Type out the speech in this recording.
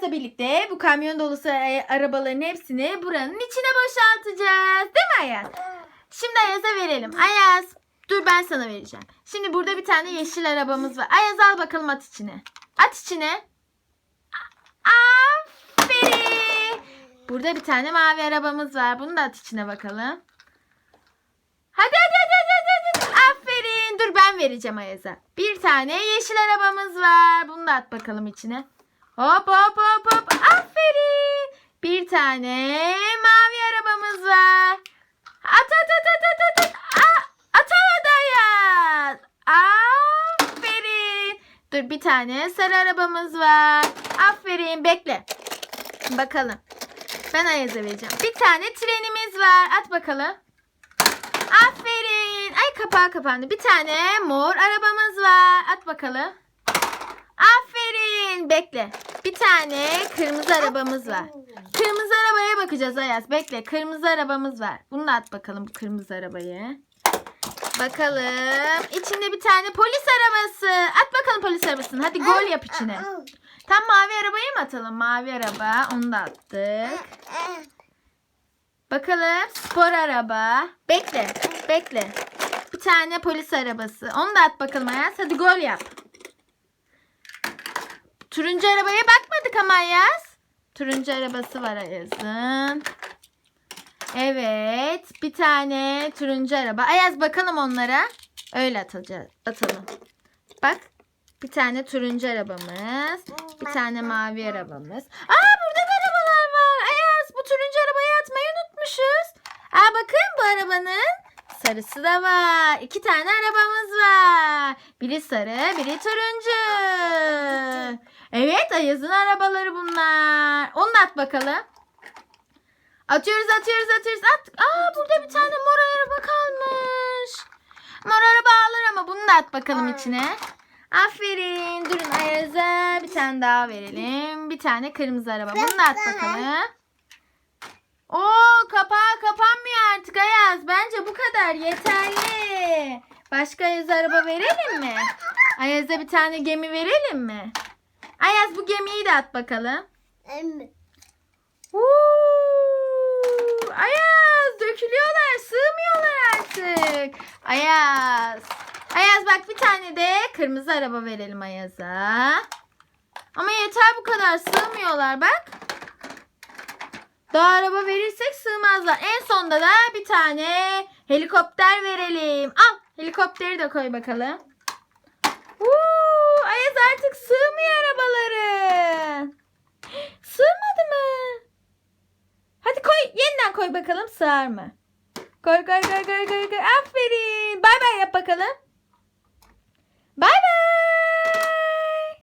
Ayaz'la birlikte bu kamyon dolusu arabaların hepsini buranın içine boşaltacağız. Değil mi Ayaz? Şimdi Ayaz'a verelim. Ayaz dur ben sana vereceğim. Şimdi burada bir tane yeşil arabamız var. Ayaz al bakalım at içine. At içine. Aferin. Burada bir tane mavi arabamız var. Bunu da at içine bakalım. Hadi hadi hadi hadi. hadi. Aferin. Dur ben vereceğim Ayaz'a. Bir tane yeşil arabamız var. Bunu da at bakalım içine. Hop hop hop hop. Aferin. Bir tane mavi arabamız var. At at at at at at. at. Atamadı Ayaz. Aferin. Dur bir tane sarı arabamız var. Aferin. Bekle. Bakalım. Ben Ayaz'a vereceğim. Bir tane trenimiz var. At bakalım. Aferin. Ay kapağı kapandı. Bir tane mor arabamız var. At bakalım. Aferin. Bekle. Bir tane kırmızı arabamız var. Kırmızı arabaya bakacağız Ayaz. Bekle. Kırmızı arabamız var. Bunu da at bakalım bu kırmızı arabayı. Bakalım. İçinde bir tane polis arabası. At bakalım polis arabasını. Hadi gol yap içine. Tam mavi arabayı mı atalım? Mavi araba. Onu da attık. Bakalım spor araba. Bekle. Bekle. Bir tane polis arabası. Onu da at bakalım Ayaz. Hadi gol yap. Turuncu arabaya bakmadık ama Ayaz. Turuncu arabası var Ayaz'ın. Evet. Bir tane turuncu araba. Ayaz bakalım onlara. Öyle atacağız. Atalım. Bak. Bir tane turuncu arabamız. Bir tane mavi arabamız. Aa burada da arabalar var. Ayaz bu turuncu arabayı atmayı unutmuşuz. Aa bakın bu arabanın sarısı da var. İki tane arabamız var. Biri sarı, biri turuncu. Evet Ayaz'ın arabaları bunlar. Onu da at bakalım. Atıyoruz atıyoruz atıyoruz. At. Aa burada bir tane mor araba kalmış. Mor araba alır ama bunu da at bakalım içine. Aferin. Durun Ayaz'a bir tane daha verelim. Bir tane kırmızı araba. Bunu da at bakalım. Oo kapağı kapanmıyor artık Ayaz. Bence bu kadar yeterli. Başka Ayaz'a araba verelim mi? Ayaz'a bir tane gemi verelim mi? Ayaz bu gemiyi de at bakalım. Uuu, Ayaz dökülüyorlar sığmıyorlar artık. Ayaz. Ayaz bak bir tane de kırmızı araba verelim Ayaz'a. Ama yeter bu kadar sığmıyorlar bak. Daha araba verirsek sığmazlar. En sonda da bir tane helikopter verelim. Al helikopteri de koy bakalım. Uuu, Ayaz artık sığmıyor arabaları. Sığmadı mı? Hadi koy yeniden koy bakalım sığar mı? Koy koy koy koy koy koy. Aferin. Bay bay yap bakalım. Bay bay.